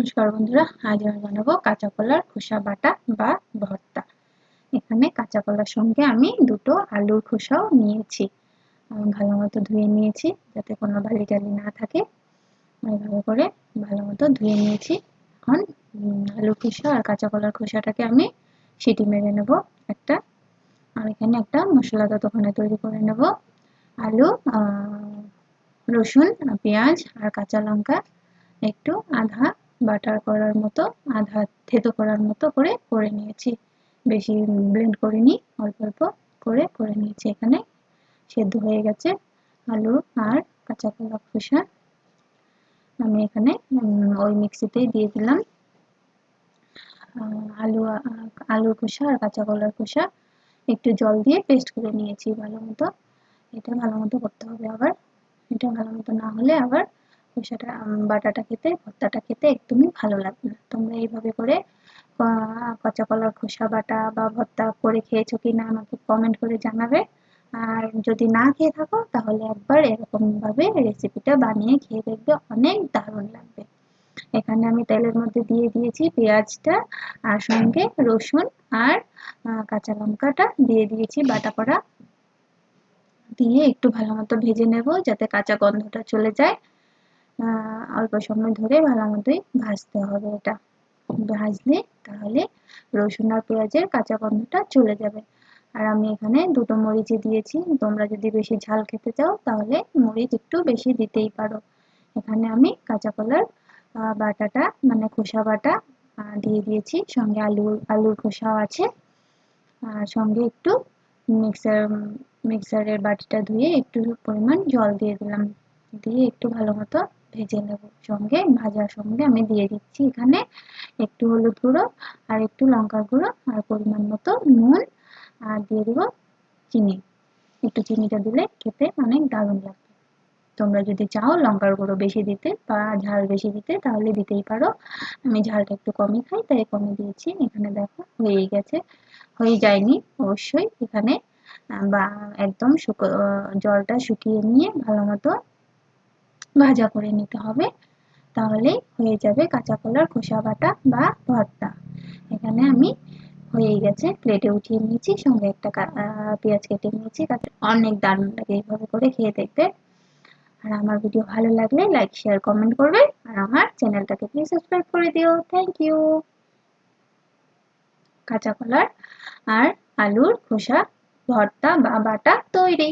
নমস্কার বন্ধুরা, আজ আমি বানাবো কাঁচা কলার খোসা বাটা বা ভর্তা। এখানে কাঁচা কলার সঙ্গে আমি দুটো আলুর খোসাও নিয়েছি। আমি ভালো মতো ধুয়ে নিয়েছি যাতে কোনো বালি টালি না থাকে। এইভাবে করে ভালো মতো ধুয়ে নিয়েছি। এখন আলুর খোসা আর কাঁচা কলার খোসাটাকে আমি সিটি মেরে নেব একটা। আর এখানে একটা মশলা ততক্ষণে তৈরি করে নেব। আলু রসুন, পেঁয়াজ আর কাঁচা লঙ্কা, একটু আধা বাটার করার মতো, আধা থেতো করার মতো করে করে নিয়েছি। বেশি ব্লেন্ড করিনি, অল্প অল্প করে করে নিয়েছি এখানে। সেদ্ধ হয়ে গেছে আলু আর কাঁচা কলা খোসা। আমি এখানে ওই মিক্সিতেই দিয়ে দিলাম। আলু আলুর খোসা আর কাঁচা কলার খোসা। একটু জল দিয়ে পেস্ট করে নিয়েছি ভালো মতো। এটা ভালো মতো করতে হবে আবার। এটা ভালো মতো না হলে আবার খোসাটা বাটাটা খেতে, ভর্তাটা খেতে একদমই ভালো লাগবে না। তোমরা এইভাবে করে কাঁচা কলার খোসা বাটা বা ভর্তা করে খেয়েছো কি না আমাকে কমেন্ট করে জানাবে। আর যদি না খেয়ে থাকো, তাহলে একবার এরকমভাবে রেসিপিটা বানিয়ে খেয়ে দেখবে, অনেক দারুণ লাগবে। এখানে আমি তেলের মধ্যে দিয়ে দিয়েছি পেঁয়াজটা, আর সঙ্গে রসুন আর কাঁচা লঙ্কাটা দিয়ে দিয়েছি বাটা করা। দিয়ে একটু ভালো মতো ভেজে নেব যাতে কাঁচা গন্ধটা চলে যায়। অল্প সময় ধরে ভালো মতোই ভাজতে হবে এটা। ভাজলে তাহলে রসুন আর পেঁয়াজের কাঁচা গন্ধটা চলে যাবে। আর আমি এখানে দুটো মরিচে দিয়েছি। তোমরা যদি বেশি ঝাল খেতে চাও, তাহলে মরিচ একটু বেশি দিতেই পারো। এখানে আমি কাঁচা কলার বাটাটা মানে খোসা বাটা দিয়ে দিয়েছি। সঙ্গে আলু, আলুর খোসাও আছে। আর সঙ্গে একটু মিক্সার, মিক্সারের বাটিটা ধুয়ে একটু পরিমাণ জল দিয়ে দিলাম। দিয়ে একটু ভালো মতো ভেজে নেব সঙ্গে, ভাজার সঙ্গে আমি দিয়ে দিচ্ছি এখানে একটু হলুদ গুঁড়ো আর একটু লঙ্কার গুঁড়ো আর পরিমাণ মতো নুন আর দিয়ে দেবো চিনি। একটু চিনিটা দিলে খেতে অনেক দারুণ লাগবে। তোমরা যদি চাও লঙ্কার গুঁড়ো বেশি দিতে বা ঝাল বেশি দিতে তাহলে দিতেই পারো। আমি ঝালটা একটু কমই খাই, তাই কমে দিয়েছি। এখানে দেখো হয়েই গেছে। হয়ে যায়নি অবশ্যই। এখানে, বা একদম শুকো জলটা শুকিয়ে নিয়ে ভালো মতো ভাজা করে নিতে হবে। তাহলেই হয়ে যাবে কাঁচা কলার খোসা বাটা বা ভর্তা। এখানে আমি হয়েই গেছে প্লেটে উঠিয়ে নিয়েছি, সঙ্গে একটা পেঁয়াজ কেটে নিয়েছি। অনেক দারুণ লাগে এইভাবে করে খেয়ে দেখবে আর আমার ভিডিও ভালো লাগলে লাইক শেয়ার কমেন্ট করবে। আর আমার চ্যানেলটাকে প্লিজ সাবস্ক্রাইব করে দিও। থ্যাংক ইউ কাঁচা কলার আর আলুর খোসা, ভর্তা বা বাটা তৈরি।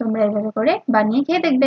তোমরা এভাবে করে বানিয়ে খেয়ে দেখবে।